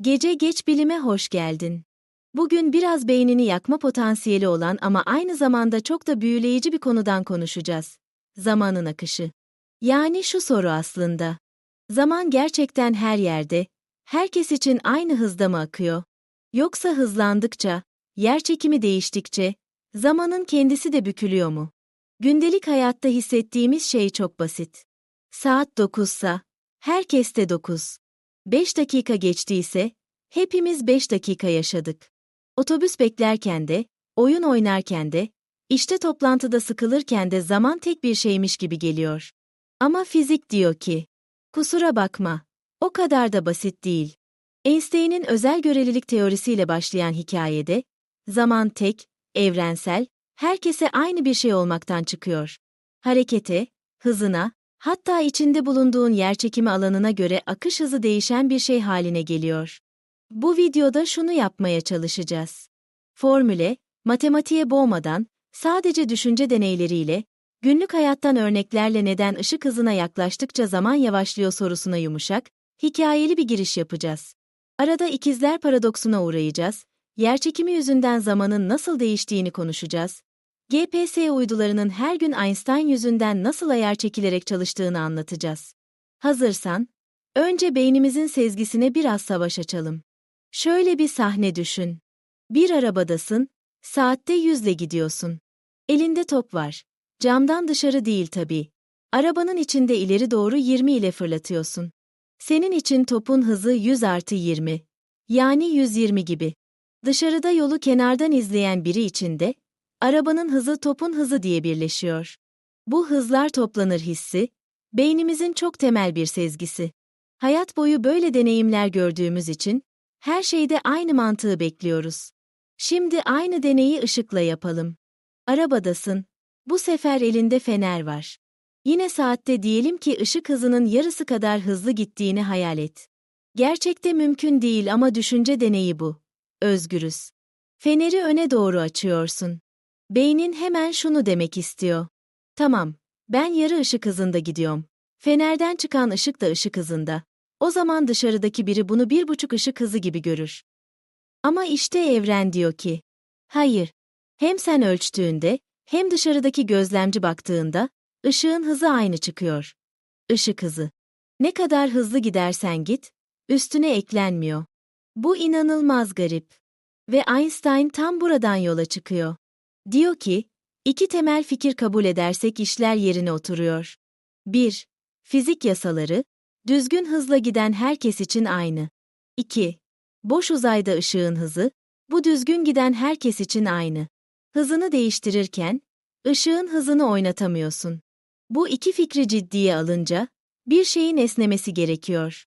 Gece geç bilime hoş geldin. Bugün biraz beynini yakma potansiyeli olan ama aynı zamanda çok da büyüleyici bir konudan konuşacağız. Zamanın akışı. Yani şu soru aslında. Zaman gerçekten her yerde, herkes için aynı hızda mı akıyor? Yoksa hızlandıkça, yerçekimi değiştikçe, zamanın kendisi de bükülüyor mu? Gündelik hayatta hissettiğimiz şey çok basit. Saat 9'sa, herkeste 9. 5 dakika geçtiyse, hepimiz 5 dakika yaşadık. Otobüs beklerken de, oyun oynarken de, işte toplantıda sıkılırken de zaman tek bir şeymiş gibi geliyor. Ama fizik diyor ki, kusura bakma, o kadar da basit değil. Einstein'in özel görelilik teorisiyle başlayan hikayede, zaman tek, evrensel, herkese aynı bir şey olmaktan çıkıyor. Harekete, hızına, hatta içinde bulunduğun yerçekimi alanına göre akış hızı değişen bir şey haline geliyor. Bu videoda şunu yapmaya çalışacağız. Formüle, matematiğe boğmadan, sadece düşünce deneyleriyle, günlük hayattan örneklerle neden ışık hızına yaklaştıkça zaman yavaşlıyor sorusuna yumuşak, hikayeli bir giriş yapacağız. Arada ikizler paradoksuna uğrayacağız, yerçekimi yüzünden zamanın nasıl değiştiğini konuşacağız. GPS uydularının her gün Einstein yüzünden nasıl ayar çekilerek çalıştığını anlatacağız. Hazırsan, önce beynimizin sezgisine biraz savaş açalım. Şöyle bir sahne düşün. Bir arabadasın, saatte yüzle gidiyorsun. Elinde top var. Camdan dışarı değil tabii. Arabanın içinde ileri doğru 20 ile fırlatıyorsun. Senin için topun hızı 100 artı 20. Yani 120 gibi. Dışarıda yolu kenardan izleyen biri için de, arabanın hızı topun hızı diye birleşiyor. Bu hızlar toplanır hissi, beynimizin çok temel bir sezgisi. Hayat boyu böyle deneyimler gördüğümüz için, her şeyde aynı mantığı bekliyoruz. Şimdi aynı deneyi ışıkla yapalım. Arabadasın. Bu sefer elinde fener var. Yine saatte diyelim ki ışık hızının yarısı kadar hızlı gittiğini hayal et. Gerçekte mümkün değil ama düşünce deneyi bu. Özgürüz. Feneri öne doğru açıyorsun. Beynin hemen şunu demek istiyor. Tamam, ben yarı ışık hızında gidiyorum. Fenerden çıkan ışık da ışık hızında. O zaman dışarıdaki biri bunu bir buçuk ışık hızı gibi görür. Ama işte evren diyor ki, hayır. Hem sen ölçtüğünde, hem dışarıdaki gözlemci baktığında, ışığın hızı aynı çıkıyor. Işık hızı. Ne kadar hızlı gidersen git, üstüne eklenmiyor. Bu inanılmaz garip. Ve Einstein tam buradan yola çıkıyor. Diyor ki, iki temel fikir kabul edersek işler yerine oturuyor. 1. Fizik yasaları, düzgün hızla giden herkes için aynı. 2. Boş uzayda ışığın hızı, bu düzgün giden herkes için aynı. Hızını değiştirirken, ışığın hızını oynatamıyorsun. Bu iki fikri ciddiye alınca, bir şeyin esnemesi gerekiyor.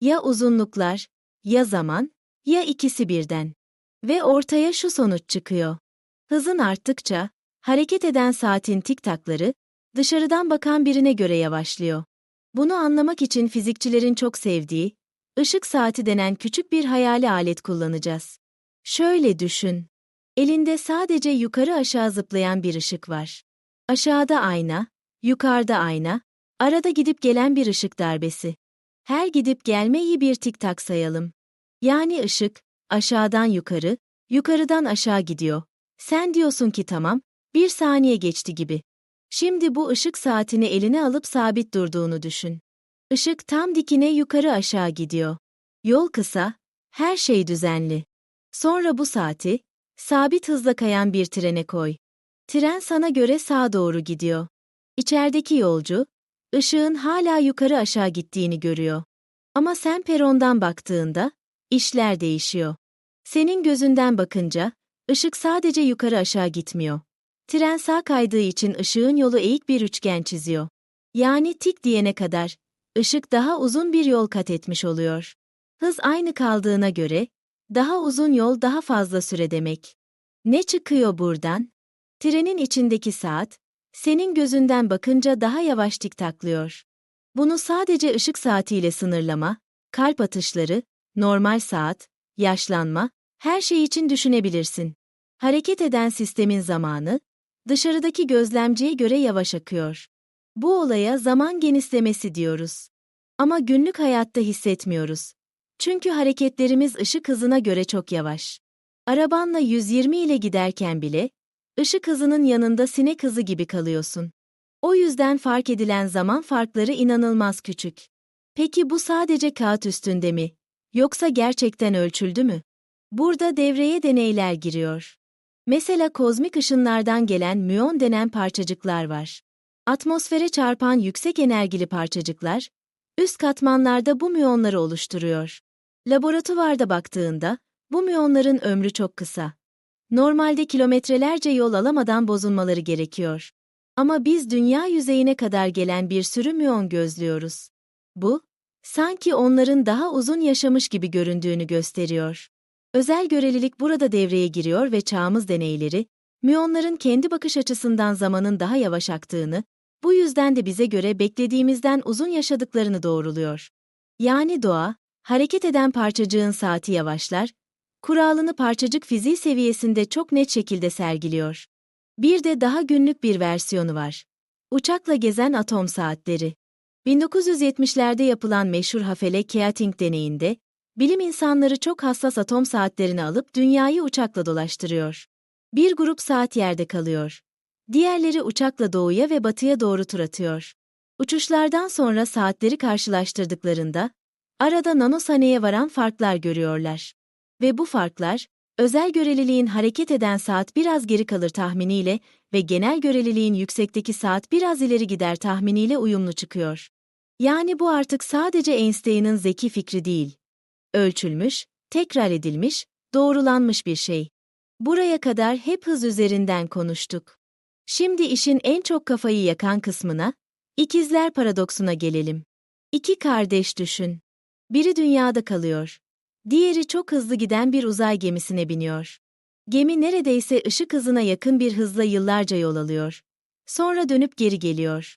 Ya uzunluklar, ya zaman, ya ikisi birden. Ve ortaya şu sonuç çıkıyor. Hızın arttıkça, hareket eden saatin tiktakları, dışarıdan bakan birine göre yavaşlıyor. Bunu anlamak için fizikçilerin çok sevdiği, ışık saati denen küçük bir hayali alet kullanacağız. Şöyle düşün. Elinde sadece yukarı aşağı zıplayan bir ışık var. Aşağıda ayna, yukarıda ayna, arada gidip gelen bir ışık darbesi. Her gidip gelmeyi bir tik tak sayalım. Yani ışık, aşağıdan yukarı, yukarıdan aşağı gidiyor. Sen diyorsun ki tamam, bir saniye geçti gibi. Şimdi bu ışık saatini eline alıp sabit durduğunu düşün. Işık tam dikine yukarı aşağı gidiyor. Yol kısa, her şey düzenli. Sonra bu saati, sabit hızla kayan bir trene koy. Tren sana göre sağa doğru gidiyor. İçerideki yolcu, ışığın hala yukarı aşağı gittiğini görüyor. Ama sen perondan baktığında, işler değişiyor. Senin gözünden bakınca, ışık sadece yukarı aşağı gitmiyor. Tren sağ kaydığı için ışığın yolu eğik bir üçgen çiziyor. Yani tik diyene kadar, ışık daha uzun bir yol kat etmiş oluyor. Hız aynı kaldığına göre, daha uzun yol daha fazla süre demek. Ne çıkıyor buradan? Trenin içindeki saat, senin gözünden bakınca daha yavaş tiktaklıyor. Bunu sadece ışık saatiyle sınırlama, kalp atışları, normal saat, yaşlanma, her şey için düşünebilirsin. Hareket eden sistemin zamanı, dışarıdaki gözlemciye göre yavaş akıyor. Bu olaya zaman genişlemesi diyoruz. Ama günlük hayatta hissetmiyoruz. Çünkü hareketlerimiz ışık hızına göre çok yavaş. Arabanla 120 ile giderken bile, ışık hızının yanında sinek hızı gibi kalıyorsun. O yüzden fark edilen zaman farkları inanılmaz küçük. Peki bu sadece kağıt üstünde mi? Yoksa gerçekten ölçüldü mü? Burada devreye deneyler giriyor. Mesela kozmik ışınlardan gelen müon denen parçacıklar var. Atmosfere çarpan yüksek enerjili parçacıklar, üst katmanlarda bu müonları oluşturuyor. Laboratuvarda baktığında, bu müonların ömrü çok kısa. Normalde kilometrelerce yol alamadan bozulmaları gerekiyor. Ama biz dünya yüzeyine kadar gelen bir sürü müon gözlüyoruz. Bu, sanki onların daha uzun yaşamış gibi göründüğünü gösteriyor. Özel görelilik burada devreye giriyor ve çağımız deneyleri, müonların kendi bakış açısından zamanın daha yavaş aktığını, bu yüzden de bize göre beklediğimizden uzun yaşadıklarını doğruluyor. Yani doğa, hareket eden parçacığın saati yavaşlar, kuralını parçacık fiziği seviyesinde çok net şekilde sergiliyor. Bir de daha günlük bir versiyonu var. Uçakla gezen atom saatleri. 1970'lerde yapılan meşhur Hafele Keating deneyinde, bilim insanları çok hassas atom saatlerini alıp dünyayı uçakla dolaştırıyor. Bir grup saat yerde kalıyor. Diğerleri uçakla doğuya ve batıya doğru tur atıyor. Uçuşlardan sonra saatleri karşılaştırdıklarında, arada nanosaneye varan farklar görüyorlar. Ve bu farklar, özel göreliliğin hareket eden saat biraz geri kalır tahminiyle ve genel göreliliğin yüksekteki saat biraz ileri gider tahminiyle uyumlu çıkıyor. Yani bu artık sadece Einstein'ın zeki fikri değil. Ölçülmüş, tekrar edilmiş, doğrulanmış bir şey. Buraya kadar hep hız üzerinden konuştuk. Şimdi işin en çok kafayı yakan kısmına, ikizler paradoksuna gelelim. İki kardeş düşün. Biri dünyada kalıyor. Diğeri çok hızlı giden bir uzay gemisine biniyor. Gemi neredeyse ışık hızına yakın bir hızla yıllarca yol alıyor. Sonra dönüp geri geliyor.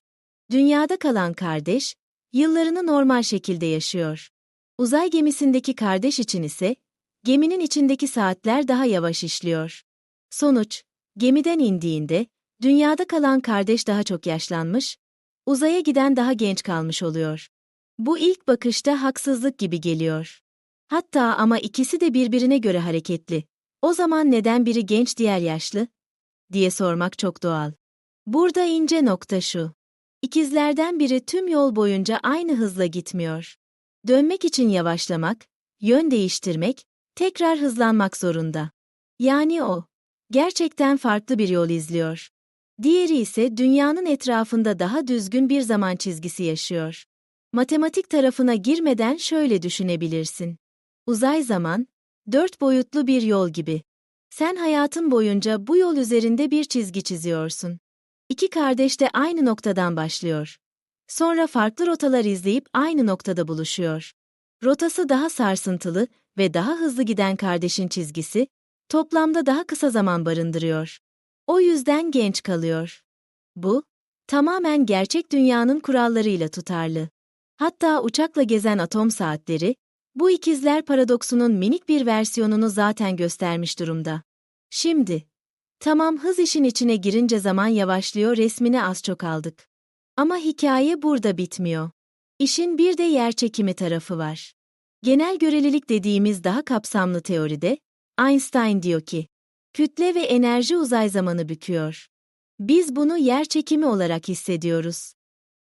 Dünyada kalan kardeş, yıllarını normal şekilde yaşıyor. Uzay gemisindeki kardeş için ise, geminin içindeki saatler daha yavaş işliyor. Sonuç, gemiden indiğinde, dünyada kalan kardeş daha çok yaşlanmış, uzaya giden daha genç kalmış oluyor. Bu ilk bakışta haksızlık gibi geliyor. Hatta ama ikisi de birbirine göre hareketli. O zaman neden biri genç diğer yaşlı? diye sormak çok doğal. Burada ince nokta şu. İkizlerden biri tüm yol boyunca aynı hızla gitmiyor. Dönmek için yavaşlamak, yön değiştirmek, tekrar hızlanmak zorunda. Yani o, gerçekten farklı bir yol izliyor. Diğeri ise dünyanın etrafında daha düzgün bir zaman çizgisi yaşıyor. Matematik tarafına girmeden şöyle düşünebilirsin. Uzay zaman, dört boyutlu bir yol gibi. Sen hayatın boyunca bu yol üzerinde bir çizgi çiziyorsun. İki kardeş de aynı noktadan başlıyor. Sonra farklı rotalar izleyip aynı noktada buluşuyor. Rotası daha sarsıntılı ve daha hızlı giden kardeşin çizgisi, toplamda daha kısa zaman barındırıyor. O yüzden genç kalıyor. Bu, tamamen gerçek dünyanın kurallarıyla tutarlı. Hatta uçakla gezen atom saatleri, bu ikizler paradoksunun minik bir versiyonunu zaten göstermiş durumda. Şimdi, tamam hız işin içine girince zaman yavaşlıyor resmine az çok aldık. Ama hikaye burada bitmiyor. İşin bir de yerçekimi tarafı var. Genel görelilik dediğimiz daha kapsamlı teoride, Einstein diyor ki, kütle ve enerji uzay zamanı büküyor. Biz bunu yerçekimi olarak hissediyoruz.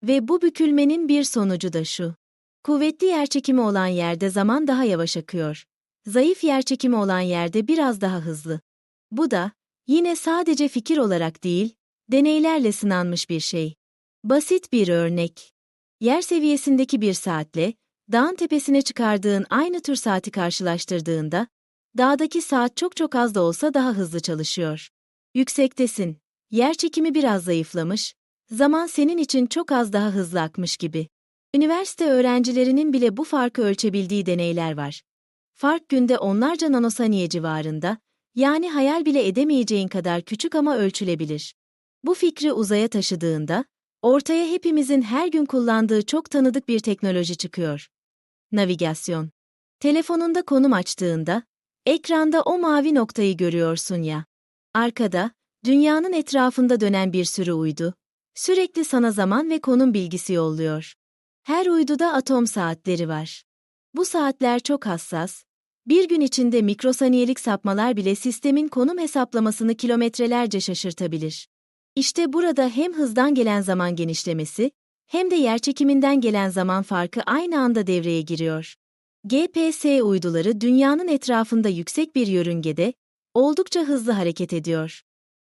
Ve bu bükülmenin bir sonucu da şu. Kuvvetli yerçekimi olan yerde zaman daha yavaş akıyor. Zayıf yerçekimi olan yerde biraz daha hızlı. Bu da, yine sadece fikir olarak değil, deneylerle sınanmış bir şey. Basit bir örnek. Yer seviyesindeki bir saatle, dağın tepesine çıkardığın aynı tür saati karşılaştırdığında, dağdaki saat çok çok az da olsa daha hızlı çalışıyor. Yüksektesin, yer çekimi biraz zayıflamış, zaman senin için çok az daha hızlı akmış gibi. Üniversite öğrencilerinin bile bu farkı ölçebildiği deneyler var. Fark günde onlarca nanosaniye civarında, yani hayal bile edemeyeceğin kadar küçük ama ölçülebilir. Bu fikri uzaya taşıdığında, ortaya hepimizin her gün kullandığı çok tanıdık bir teknoloji çıkıyor. Navigasyon. Telefonunda konum açtığında, ekranda o mavi noktayı görüyorsun ya. Arkada, dünyanın etrafında dönen bir sürü uydu, sürekli sana zaman ve konum bilgisi yolluyor. Her uyduda atom saatleri var. Bu saatler çok hassas. Bir gün içinde mikrosaniyelik sapmalar bile sistemin konum hesaplamasını kilometrelerce şaşırtabilir. İşte burada hem hızdan gelen zaman genişlemesi, hem de yerçekiminden gelen zaman farkı aynı anda devreye giriyor. GPS uyduları dünyanın etrafında yüksek bir yörüngede oldukça hızlı hareket ediyor.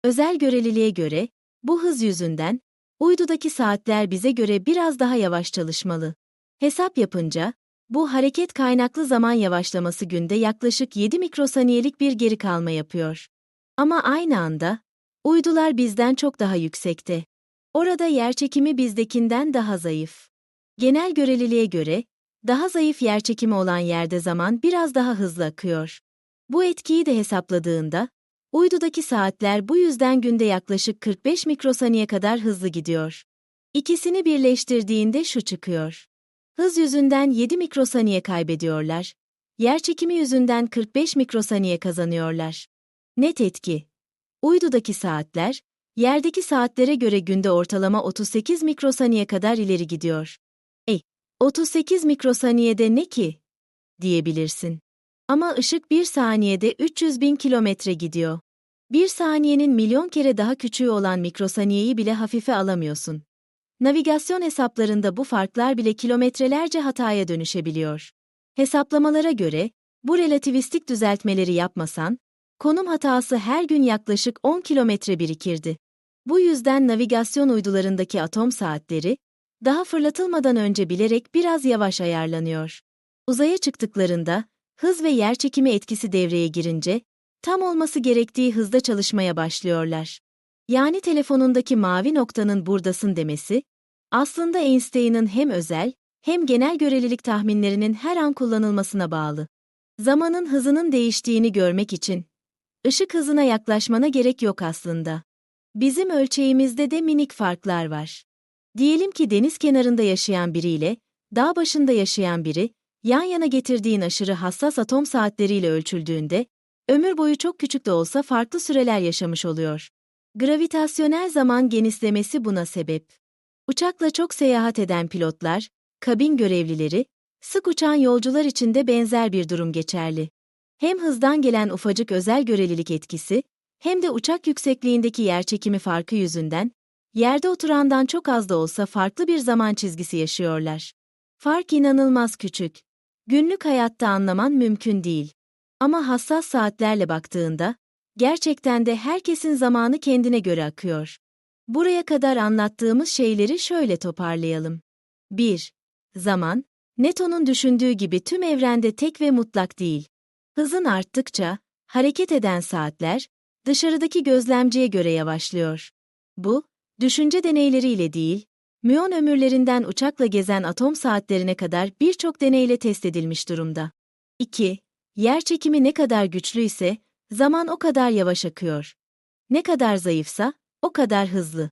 Özel göreliliğe göre bu hız yüzünden uydudaki saatler bize göre biraz daha yavaş çalışmalı. Hesap yapınca bu hareket kaynaklı zaman yavaşlaması günde yaklaşık 7 mikrosaniyelik bir geri kalma yapıyor. Ama aynı anda uydular bizden çok daha yüksekte. Orada yerçekimi bizdekinden daha zayıf. Genel göreliliğe göre daha zayıf yerçekimi olan yerde zaman biraz daha hızlı akıyor. Bu etkiyi de hesapladığında, uydudaki saatler bu yüzden günde yaklaşık 45 mikrosaniye kadar hızlı gidiyor. İkisini birleştirdiğinde şu çıkıyor. Hız yüzünden 7 mikrosaniye kaybediyorlar. Yerçekimi yüzünden 45 mikrosaniye kazanıyorlar. Net etki. Uydudaki saatler, yerdeki saatlere göre günde ortalama 38 mikrosaniye kadar ileri gidiyor. 38 mikrosaniyede ne ki? diyebilirsin. Ama ışık bir saniyede 300 bin kilometre gidiyor. Bir saniyenin milyon kere daha küçüğü olan mikrosaniyeyi bile hafife alamıyorsun. Navigasyon hesaplarında bu farklar bile kilometrelerce hataya dönüşebiliyor. Hesaplamalara göre, bu relativistik düzeltmeleri yapmasan, konum hatası her gün yaklaşık 10 kilometre birikirdi. Bu yüzden navigasyon uydularındaki atom saatleri, daha fırlatılmadan önce bilerek biraz yavaş ayarlanıyor. Uzaya çıktıklarında, hız ve yerçekimi etkisi devreye girince, tam olması gerektiği hızda çalışmaya başlıyorlar. Yani telefonundaki mavi noktanın buradasın demesi, aslında Einstein'ın hem özel, hem genel görelilik tahminlerinin her an kullanılmasına bağlı. Zamanın hızının değiştiğini görmek için, ışık hızına yaklaşmana gerek yok aslında. Bizim ölçeğimizde de minik farklar var. Diyelim ki deniz kenarında yaşayan biriyle, dağ başında yaşayan biri, yan yana getirdiğin aşırı hassas atom saatleriyle ölçüldüğünde, ömür boyu çok küçük de olsa farklı süreler yaşamış oluyor. Gravitasyonel zaman genişlemesi buna sebep. Uçakla çok seyahat eden pilotlar, kabin görevlileri, sık uçan yolcular için de benzer bir durum geçerli. Hem hızdan gelen ufacık özel görelilik etkisi, hem de uçak yüksekliğindeki yerçekimi farkı yüzünden Yerde oturandan çok az da olsa farklı bir zaman çizgisi yaşıyorlar. Fark inanılmaz küçük. Günlük hayatta anlaman mümkün değil. Ama hassas saatlerle baktığında, gerçekten de herkesin zamanı kendine göre akıyor. Buraya kadar anlattığımız şeyleri şöyle toparlayalım. 1. Zaman, Newton'un düşündüğü gibi tüm evrende tek ve mutlak değil. Hızın arttıkça, hareket eden saatler, dışarıdaki gözlemciye göre yavaşlıyor. Bu, Düşünce deneyleriyle değil, müyon ömürlerinden uçakla gezen atom saatlerine kadar birçok deneyle test edilmiş durumda. 2. Yer çekimi ne kadar güçlüyse, zaman o kadar yavaş akıyor. Ne kadar zayıfsa, o kadar hızlı.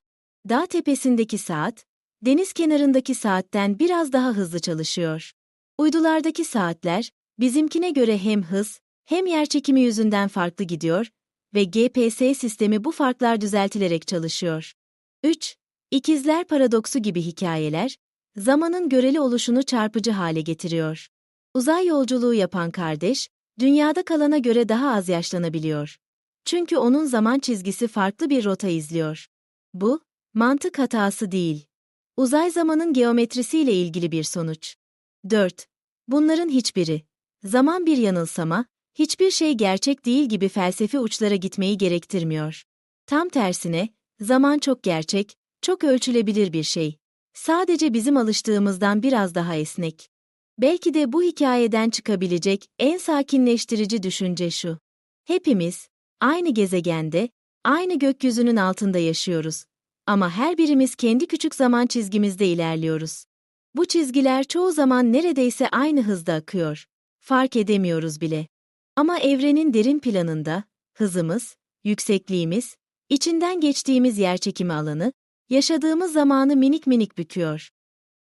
Dağ tepesindeki saat, deniz kenarındaki saatten biraz daha hızlı çalışıyor. Uydulardaki saatler, bizimkine göre hem hız, hem yer çekimi yüzünden farklı gidiyor ve GPS sistemi bu farklar düzeltilerek çalışıyor. 3. İkizler paradoksu gibi hikayeler, zamanın göreli oluşunu çarpıcı hale getiriyor. Uzay yolculuğu yapan kardeş, dünyada kalana göre daha az yaşlanabiliyor. Çünkü onun zaman çizgisi farklı bir rota izliyor. Bu, mantık hatası değil. Uzay zamanın geometrisiyle ilgili bir sonuç. 4. Bunların hiçbiri, zaman bir yanılsama, hiçbir şey gerçek değil gibi felsefi uçlara gitmeyi gerektirmiyor. Tam tersine, Zaman çok gerçek, çok ölçülebilir bir şey. Sadece bizim alıştığımızdan biraz daha esnek. Belki de bu hikayeden çıkabilecek en sakinleştirici düşünce şu. Hepimiz, aynı gezegende, aynı gökyüzünün altında yaşıyoruz. Ama her birimiz kendi küçük zaman çizgimizde ilerliyoruz. Bu çizgiler çoğu zaman neredeyse aynı hızda akıyor. Fark edemiyoruz bile. Ama evrenin derin planında, hızımız, yüksekliğimiz, İçinden geçtiğimiz yerçekimi alanı, yaşadığımız zamanı minik minik büküyor.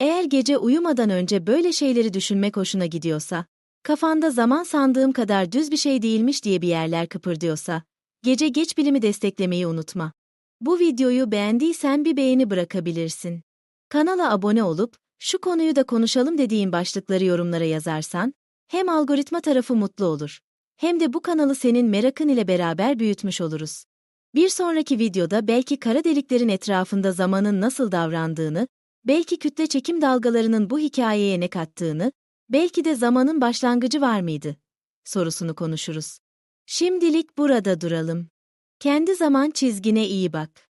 Eğer gece uyumadan önce böyle şeyleri düşünmek hoşuna gidiyorsa, kafanda zaman sandığım kadar düz bir şey değilmiş diye bir yerler kıpırdıyorsa, gece geç bilimi desteklemeyi unutma. Bu videoyu beğendiysen bir beğeni bırakabilirsin. Kanala abone olup, şu konuyu da konuşalım dediğin başlıkları yorumlara yazarsan, Hem algoritma tarafı mutlu olur. Hem de bu kanalı senin merakın ile beraber büyütmüş oluruz. Bir sonraki videoda belki kara deliklerin etrafında zamanın nasıl davrandığını, belki kütle çekim dalgalarının bu hikayeye ne kattığını, belki de zamanın başlangıcı var mıydı? sorusunu konuşuruz. Şimdilik burada duralım. Kendi zaman çizgine iyi bak.